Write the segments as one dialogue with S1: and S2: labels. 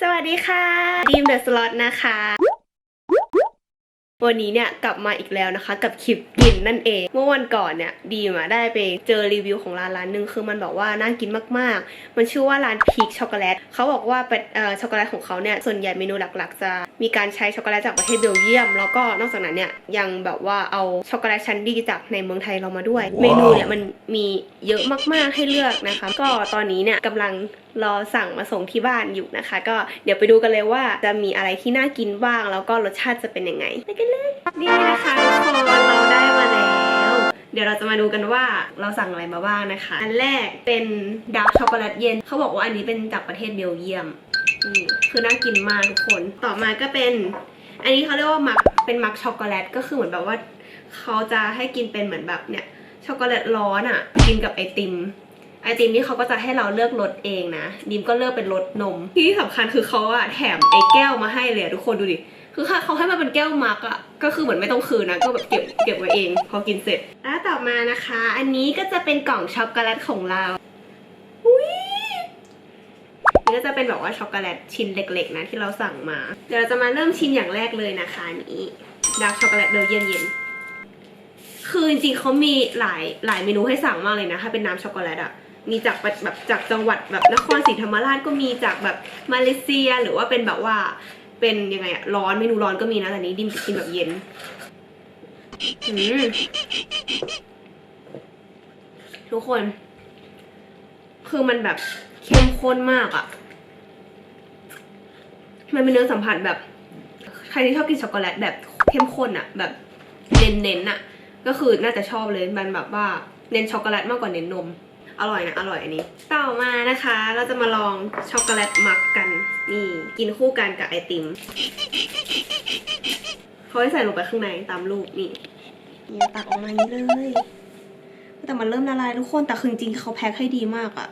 S1: สวัสดีค่ะดีมเดอะสล็อตนะคะ วันนี้เนี่ยกลับมาอีกแล้วนะคะ กับคลิปกินนั่นเอง เมื่อวันก่อนเนี่ยดีมอะได้ไปเจอรีวิวของร้านร้านหนึ่งคือมันบอกว่าน่ากินมากๆ มันชื่อว่าร้านพีคช็อกโกแลตเขาบอกว่าเป็นช็อกโกแลตของเขาเนี่ยส่วนใหญ่เมนูหลักๆ จะมีการใช้ช็อกโกแลตจากประเทศเบลเยียม แล้วก็นอกจากนั้นเนี่ยยังแบบว่าเอาช็อกโกแลตชั้นดีจากในเมืองไทยเรามาด้วย เมนูเนี่ยมันมีเยอะมากๆให้เลือกนะคะ ก็ตอนนี้เนี่ยกำลัง รอสั่งมาส่งที่บ้านอยู่นะคะ ก็เดี๋ยวไปดูกันเลยว่าจะมีอะไรที่น่ากินบ้าง แล้วก็รสชาติจะเป็นยังไงไปกันเลยนี่นะคะทุกคนเราได้มาแล้วเดี๋ยวเราจะมาดูกันว่าเราสั่งอะไรมาบ้างนะคะ อันแรกเป็นดาร์กช็อกโกแลตเย็น เขาบอกว่าอันนี้เป็นจากประเทศเบลเยียมนี่คือน่ากินมากทุกคน ต่อมาก็เป็น อันนี้เขาเรียกว่ามักเป็นมักช็อกโกแลตก็คือเหมือนแบบว่าเขาจะให้กินเป็นเหมือนแบบเนี่ยช็อกโกแลตร้อนอะ่ะ กินกับไอติม ไอติมนี่เขาก็จะให้เราเลือกรสเองนะดิมก็เลือกเป็นรสนม ที่สำคัญคือเขาอะแถมไอแก้วมาให้เลยทุกคนดูดิคือเขาให้มาเป็นแก้วมักอะก็คือเหมือนไม่ต้องคืนนะก็แบบเก็บเก็บไว้เอง พอกินเสร็จแล้วต่อมานะคะ อันนี้ก็จะเป็นกล่องช็อกโกแลตของเราอุ้ยนี่ก็จะเป็นแบบว่าช็อกโกแลตชิ้นเล็กๆนะที่เราสั่งมา เดี๋ยวเราจะมาเริ่มชิมอย่างแรกเลยนะคะนี้ดาร์กช็อกโกแลตเบลเยียนเย็นคือจริงๆเขามีหลายหลายเมนูให้สั่งมากเลยนะถ้าเป็นน้ำช็อกโกแลตอะ มีจากแบบจากจังหวัดแบบนครศรีธรรมราชก็มีจากแบบมาเลเซียหรือว่าเป็นแบบว่าเป็นยังไงอะร้อนเมนูร้อนก็มีนะแต่นี้ดิมกินแบบเย็นทุกคน คือมันแบบเข้มข้นมากอะมันเป็นเนื้อสัมผัสแบบ ใครที่ชอบกินช็อกโกแลตแบบเข้มข้นอะแบบเน้นๆอะก็คือน่าจะชอบเลยมันแบบว่าเน้นช็อกโกแลตมากกว่าเน้นนม อร่อยนะ อร่อยอันนี้ ต่อมานะคะ เราจะมาลองช็อกโกแลตมักกัน นี่ กินคู่กันกับไอติมเขาให้ใส่ลงไปข้างในตามรูปนี่นี่ตักออกมานี้เลย แต่มันเริ่มละลายทุกคนแต่คือจริงเขาแพ็คให้ดีมากอะ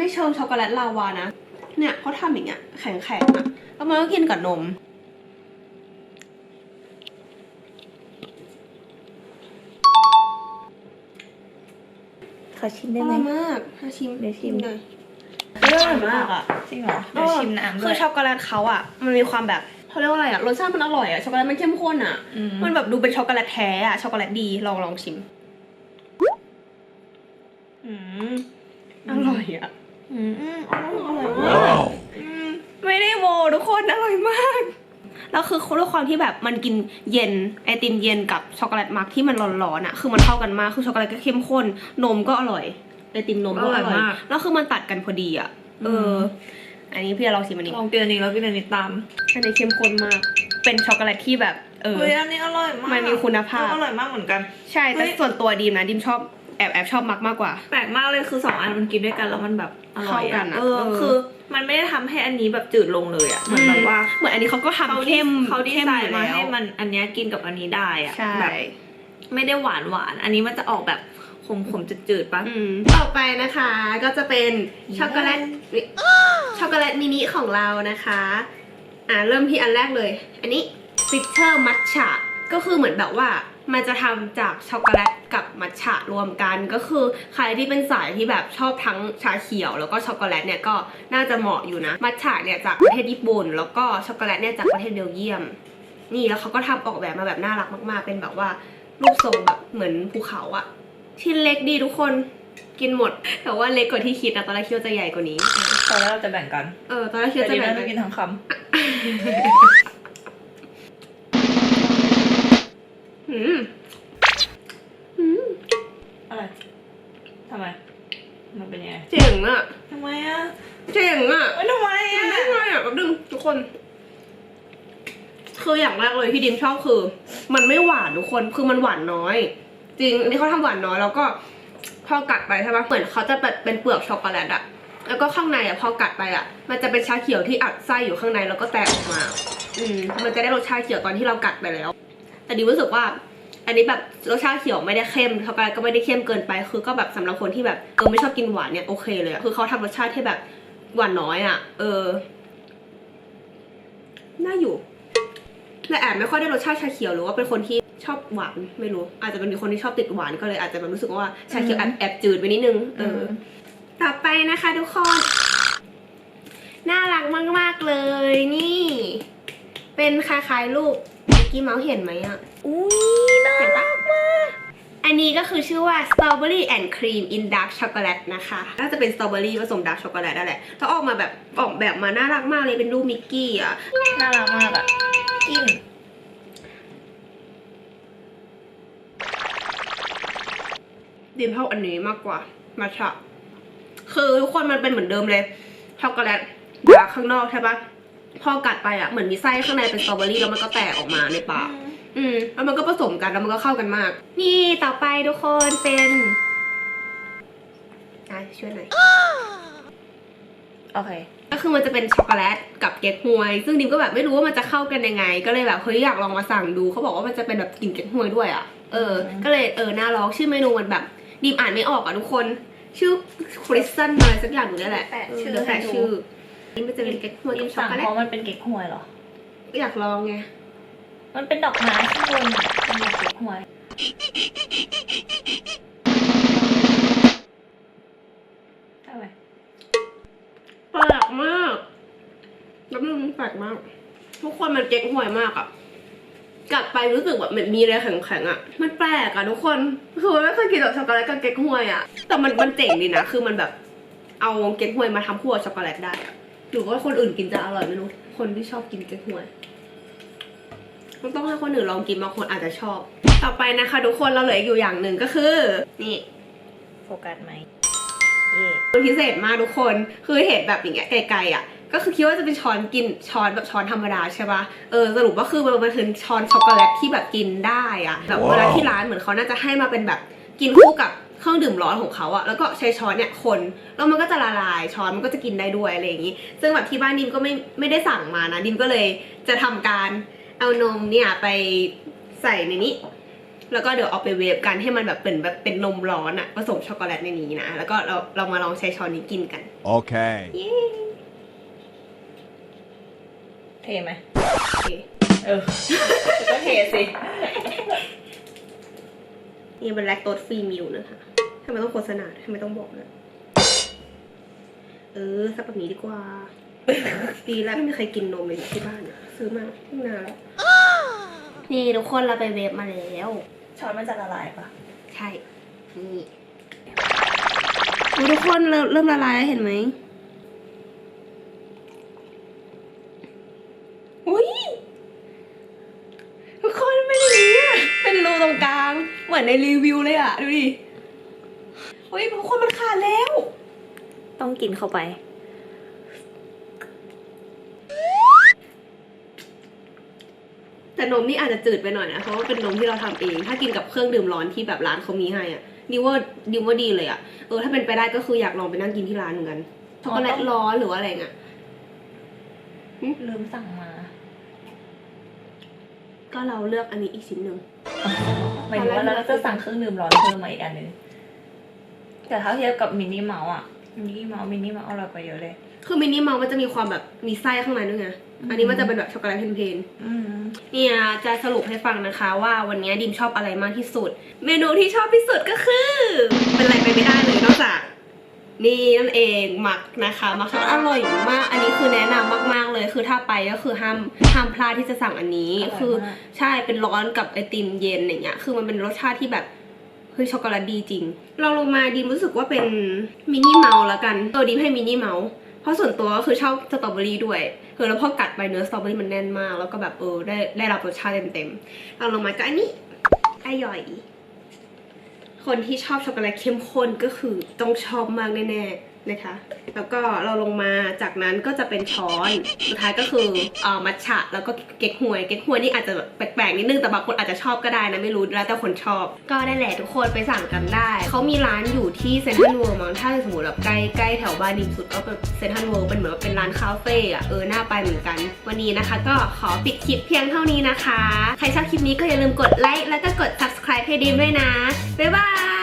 S1: ไม่เชิงช็อกโกแลตลาวานะ เนี่ยเขาทำอย่างเงี้ยแข็งๆอะแล้วมันก็กินกับนม
S2: ขอชิม
S1: อ
S2: ได้ไหม
S1: ร่อยมากถ้าชิม
S2: เดี๋ยวชิม
S1: หน่อย
S2: อร่อยมากอะจริงเหรอ เดี๋ยวชิมน้ำด้
S1: คื
S2: ว
S1: อยช็อกโกแลตเขาอะมันมีความแบบเขาเรียกว่าอะไรอะรสชาติมันอร่อยอะช็อกโกแลตมันเข้มข้นอะ
S2: อืม
S1: มันแบบดูเป็นช็อกโกแลตแท้อะช็อกโกแลตดีลองลองชิม
S2: อืม
S1: อร่อยอะ
S2: อืมอืมอร่อย
S1: มากอืมไม่ได้โมทุกคนอร่อยมาก แล้วคือด้วยความที่แบบมันกินเย็นไอติมเย็นกับช็อกโกแลตมักที่มันร้อนๆอะ คือมันเข้ากันมากคือช็อกโกแลตก็เข้มข้น นมก็อร่อยไอติมนมก็อร่อยมาก แล้วคือมันตัดกันพอดีอะเอออันนี้พี่จะลองชิมอันนี้
S2: ลองกินอันนี้แล้วกินอันนี้ตาม
S1: อันนี้เข้มข้นมาก เป็นช็อกโกแลตที่แบบ เออ
S2: เฮ้ยอันนี้อร่อยมาก
S1: มันมีคุณภาพ
S2: อร่อยมากเหมือนกัน
S1: ใช่แต่
S2: เฮ้ย
S1: ส่วนตัวดีมนะดิมชอบ แอบแอบชอบมักมากกว่า
S2: แปลกมากเลยคือสองอันมันกินด้วยกันแล้วมันแบบอร่อย
S1: เข้ากั
S2: อะ
S1: นอะ
S2: เออ
S1: เออ
S2: คือมันไม่ได้ทำให้อันนี้แบบจืดลงเลยอะเหมือนแบบว่า
S1: เหมือนอันนี้เขาก็ทำเข้ม
S2: เขาดี
S1: เข้ม
S2: ไซ
S1: อยู่
S2: น์มา
S1: แล้ว
S2: ให้มันอันเนี้ยกินกับอันนี้ได้อะ
S1: ใช่
S2: แบบไม่ได้หวานหวานๆอันนี้มันจะออกแบบขมขมๆจืดๆปะ
S1: อืมต่อไปนะคะก็จะเป็นช็อกโกแลตช็อกโกแลตมินิของเรานะคะอ่าเริ่มที่อันแรกเลย อันนี้ฟิเ t อร์มัทฉะก็คือเหมือนแบบว่า มันจะทำจากช็อกโกแลตกับมัทฉะรวมกัน ก็คือใครที่เป็นสายที่แบบชอบทั้งชาเขียวแล้วก็ช็อกโกแลตเนี่ยก็น่าจะเหมาะอยู่นะ มัทฉะเนี่ยจากประเทศญี่ปุ่น แล้วก็ช็อกโกแลตเนี่ยจากประเทศเบลเยียม นี่แล้วเขาก็ทำออกแบบมาแบบน่ารักมากๆ เป็นแบบว่ารูปทรงแบบเหมือนภูเขาอะชิ้นเล็กดีทุกคนกินหมด แต่ว่าเล็กกว่าที่คิดนะตอนแรกคิดว่าจะใหญ่กว่านี้
S2: ตอนแรกเราจะแบ่งกัน
S1: เออ ตอนแรกคิด
S2: แต่
S1: ว่าจะ
S2: ดี
S1: แบ่ง
S2: ไม่
S1: กั
S2: ต้อนงกินทั้งค
S1: อืมอืมำ
S2: อะไรทำไม มันเป็นยังไง
S1: เจ๋งอะ
S2: ทำไมอะ
S1: เจ๋งอะ
S2: เอ้ยทำไม
S1: มั
S2: อะ
S1: นได้ไงอะแป๊บนึงทุกคน คืออย่างแรกเลยที่ดิมชอบคือ มันไม่หวานทุกคนคือมันหวานน้อย จริงอันนี้เขาทำหวานน้อยแล้วก็พอกัดไปใช่ปะเหมือนเขาจะแบบเป็นเปลือกช็อกโกแลตอะแล้วก็ข้างในอะพอกัดไปอะมันจะเป็นชาเขียวที่อัดไส้อยู่ข้างในแล้วก็แตกออกมา อืมมันจะได้รสชาเขียวตอนที่เรากัดไปแล้ว แต่ดิมรู้สึกว่า อันนี้แบบรสชาติเขียวไม่ได้เข้มช็อกโกแลตก็ไม่ได้เข้มเกินไป คือก็แบบสำหรับคนที่แบบเออไม่ชอบกินหวานเนี่ยโอเคเลยอะคือเขาทำรสชาติที่แบบหวานน้อยอะ่ะ เออน่าอยู่แต่แอบไม่ค่อยได้รสชาติชาเขียวหรือว่าเป็นคนที่ชอบหวานไม่รู้ อาจจะเป็นคนที่ชอบติดหวานก็เลยอาจจะแบบรู้สึกว่าชาเขียวแอบแอบจืดไปนิดนึง เออ ต่อไปนะคะทุกคน น่ารักมาก ๆ เลยนี่ เป็นคล้ายๆรูป กกี้เมาส์เห็นไหมอะ
S2: อุ้ยน่า
S1: เห็น
S2: รั
S1: ปะ
S2: กมาก
S1: อันนี้ก็คือชื่อว่า strawberry and cream in dark chocolate นะคะ น่าจะเป็นสตรอเบอรี่ผสมดาร์กช็อกโกแลตนั่นแหละถ้าออกมาแบบออกแบบมาน่ารักมากเลยเป็นรูปมิกกี้อะ
S2: น่ารักมากอะ กิน
S1: ดิมชอบอันนี้มากกว่ามาชะคือทุกคนมันเป็นเหมือนเดิมเลยช็อกโกแลตดาร์กข้างนอกใช่ปะ พอกัดไปอะเหมือนมีไส้ข้างในเป็นสตรอเบอรี่แล้วมันก็แตกออกมาในปาก อืมแล้วมันก็ผสมกันแล้วมันก็เข้ากันมาก นี่ต่อไปทุกคนเป็นอะช่วยหน่อย
S2: โอเค
S1: ก็คือมันจะเป็นช็อกโกแลตกับเก๊กฮวย ซึ่งดิมก็แบบไม่รู้ว่ามันจะเข้ากันยังไง ก็เลยแบบเฮ้ยอยากลองมาสั่งดูเขาบอกว่ามันจะเป็นแบบกลิ่นเก๊กฮวยด้วยอะเออ
S2: อืม
S1: ก็เลยเออน่าลองชื่อเมนูมันแบบดิมอ่านไม่ออกอะทุกคน ชื่อคริสตันอะไรสักอย่างหนูนี่แหละ
S2: แปะ
S1: เออ
S2: ชื่อ
S1: เดี๋ยวแปะ
S2: ให้ดู
S1: ชื่อ นี่มันจะเป็นเก๊กฮวย
S2: กิ
S1: กันบช็อก
S2: สั่ง
S1: โกแล
S2: เพ
S1: ต
S2: ราะมันเป็นเก๊กฮวยเหรอ
S1: อยากลองไง
S2: มันเป็นดอกไม้ข้างบนอะเป็นแบบเก๊กฮวยเอาไป
S1: แปลกมากแล้วมันแปลกมาก ทุกคนมันเก๊กฮวยมากอะกัดไปรู้สึกแบบเหมือนมีอะไรแข็งๆอะมันแปลกอะทุกคนคือมันไม่เคยกินแบบช็อกโกแลตกับเก๊กฮวยอะแต่มันมันเจ๋งดีนะ คือมันแบบเอาเก๊กฮวยมาทำคั่วช็อกโกแลตได้อะ หรือว่าคนอื่นกินจะอร่อยไม่รู้ คนที่ชอบกินเก๊กฮวยมันต้องให้คนอื่นลองกินบางคนอาจจะชอบ ต่อไปนะคะ ทุกคนเราเหลืออีกอยู่อย่างหนึ่งก็คือ นี่
S2: โฟกัสไหมเย่
S1: มันพิเศษมากทุกคนคือเห็นแบบอย่างเงี้ยไกลๆอะก็คือคิดว่าจะเป็นช้อนกินช้อนแบบช้อนธรรมดาใช่ปะเออสรุปว่าคือมันมันคือช้อนช็อกโกแลตที่แบบกินได้อะแบบ
S3: ว้าว
S1: เวลาที่ร้านเหมือนเขาน่าจะให้มาเป็นแบบกินคู่กับ เครื่องดื่มร้อนของเขาอะแล้วก็ใช้ช้อนเนี่ยคนแล้วมันก็จะละลายช้อนมันก็จะกินได้ด้วยอะไรอย่างงี้ ซึ่งแบบที่บ้านดิมก็ไม่ไม่ได้สั่งมานะดิมก็เลยจะทำการเอานมเนี่ยไปใส่ในนี้แล้วก็เดี๋ยวเอาไปเวฟกันให้มันแบบเป็นแบบเป็นนมร้อนอะผสมช็อกโกแลตในนี้นะ แล้วก็เราเรามาลองใช้ช้อนนี้กินกัน
S3: Okay.
S1: เย้
S2: เทไหม
S1: โอเค
S2: เออ ก็เทสิ
S1: นี่เป็นแลคโตสฟรีมิลนะคะทำ ไมต้องโฆษณาทำไมต้องบอกเลยเออสักแบบนี้ดีกว่า ดีแล้วไม่มีใครกินนมเลยที่บ้านอะซื้อมาตั้งนานแล้วนี่ทุกคนเราไปเวฟมาแล้ว
S2: ช้อนมันจะละลายปะ
S1: ใช่ นี่อุ๊ยทุกคนเริ่มเริ่มละลายแล้วเห็นไหมอุ้ยทุกคนเป็นอย่างนี้อะเป็นรูตรงกลาง เหมือนในรีวิวเลยอะดูดิ เฮ้ยทุกคนมันขาดแล้ว
S2: ต้องกินเข้าไป
S1: แต่นมนี่อาจจะจืดไปหน่อยนะเพราะว่าเป็นนมที่เราทำเอง ถ้ากินกับเครื่องดื่มร้อนที่แบบร้านเขามีให้อะนิวว่านิวว่าดีเลยอะเออถ้าเป็นไปได้ก็คืออยากลองไปนั่งกินที่ร้านเหมือนกันช็อกโกแลตร้อนหรือว่าอะไรเงี้ย
S2: ลืมสั่งมา
S1: ก็เราเลือกอันนี้อีกชิ้นหนึ่ง
S2: หมายถึงว่าเราจะสั่งเครื่องดื่มร้อนเพิ่มมาอีกอันนึง แต่ถ้าเทียบกับมินิเมาส์อะมินิเมาส์มินิเมาส์อร่อยกว่าเยอะเลย
S1: คือมินิเมาส์มันจะมีความแบบมีไส้ข้างในด้วยไง
S2: อืม
S1: อันนี้มันจะเป็นแบบช็อกโกแลตเพน
S2: อืม
S1: ๆเนี่ยจะสรุปให้ฟังนะคะว่าวันนี้ดิมชอบอะไรมากที่สุด เมนูที่ชอบที่สุดก็คือ เป็นอะไรไปไม่ได้เลยนอกจากนี่นั่นเองหมักนะคะหมักช็อกโกแลตอร่อยมาก อันนี้คือแนะนำมาก ๆ เลยคือถ้าไปก็คือห้ามห้ามพลาดที่จะสั่งอันนี้
S2: อร่อยมาก
S1: คือใช่เป็นร้อนกับไอติมเย็นอย่างเงี้ยคือมันเป็นรสชาติที่แบบ คือช็อกโกแลตดีจริงเราลงมาดีมรู้สึกว่าเป็นมินิเมาส์แล้วกันเออดิมให้มินิเมาส์เพราะส่วนตัวก็คือชอบสตรอเบอรี่ด้วยคือแล้วพอกัดไปเนื้อสตรอเบอรี่มันแน่นมาก แล้วก็แบบเออได้ได้รับรสชาติเต็มๆเราลงมาก็อันนี้อร่อย คนที่ชอบช็อกโกแลตเข้มข้นก็คือต้องชอบมากแน่ๆ นะคะ แล้วก็เราลงมาจากนั้นก็จะเป็นช้อน สุดท้ายก็คือเอ่อมัทฉะแล้วก็เก๊กฮวย เก๊กฮวยนี่อาจจะแปลกๆนิดนึง แต่บางคนอาจจะชอบก็ได้นะ ไม่รู้แล้วแต่คนชอบ ก็ได้แหละทุกคนไปสั่งกันได้ เขามีร้านอยู่ที่เซนทรัลเวิลด์มั้งถ้าสมมติแบบใกล้ใกล้แถวบ้านดิมสุดก็เป็นเซนทรัลเวิลด์เป็นเหมือนว่าเป็นร้านคาเฟ่อะเออน่าไปเหมือนกัน วันนี้นะคะ ก็ขอปิดคลิปเพียงเท่านี้นะคะ ใครชอบคลิปนี้ก็อย่าลืมกดไลค์แล้วก็กด subscribe ให้ดิมด้วยนะบ๊ายบาย